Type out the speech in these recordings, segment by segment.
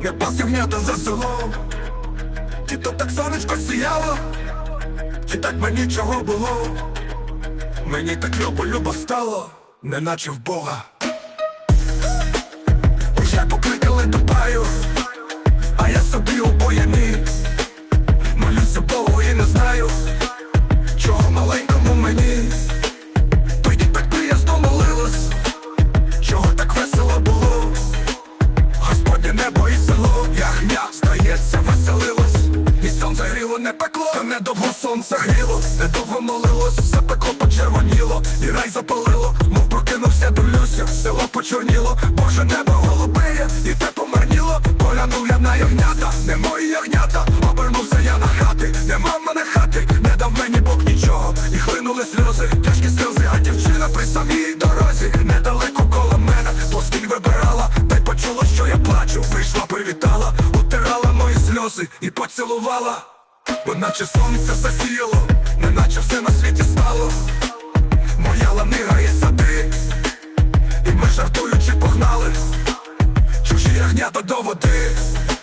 Я пас ягнята за селом Чи то так сонечко сіяло, чи так мені чого було. Мені так любо любо стало, неначе в Бога Господнє село, ягня, здається, веселилось. І сонце гріло, не пекло, та недовго сонце гріло. Недовго молилось, все пекло почервоніло. І рай запалило, мов прокинувся, дивлюся Село почорніло, Боже небо голубеє І те помарніло, поглянув я на ягнята Не мої ягнята, обернувся я на хати Нема мене хати, не дав мені Бог нічого І хлинули сльози, тяжкі сльози, а дівчина при самій дорозі. Недалеко коло сльози і поцілувала. Бо наче сонце засіяло, неначе все на світі стало. Моя ланига і сади, і ми жартуючи погнали. Чужі ягнята до води,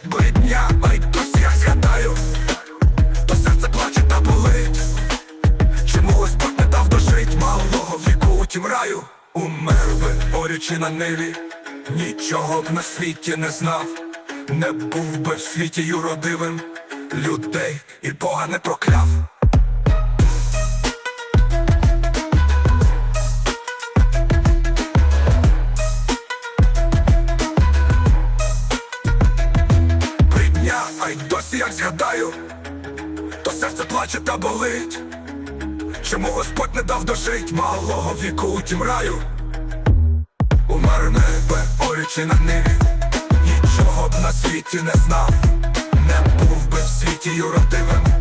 блидня, а й досі я згадаю. То серце плаче та болить. Чому Господь не дав дожить малого віку. У тім раю Умер би, орючи на ниві. Нічого б на світі не знав Не був би в світі юродивим Людей і Бога не прокляв. Бридня, а й досі як згадаю То серце плаче та болить. Чому Господь не дав дожить малого віку? У тім раю. Умер небе, орючи на ниві б на світі не знав Не був би в світі юродивим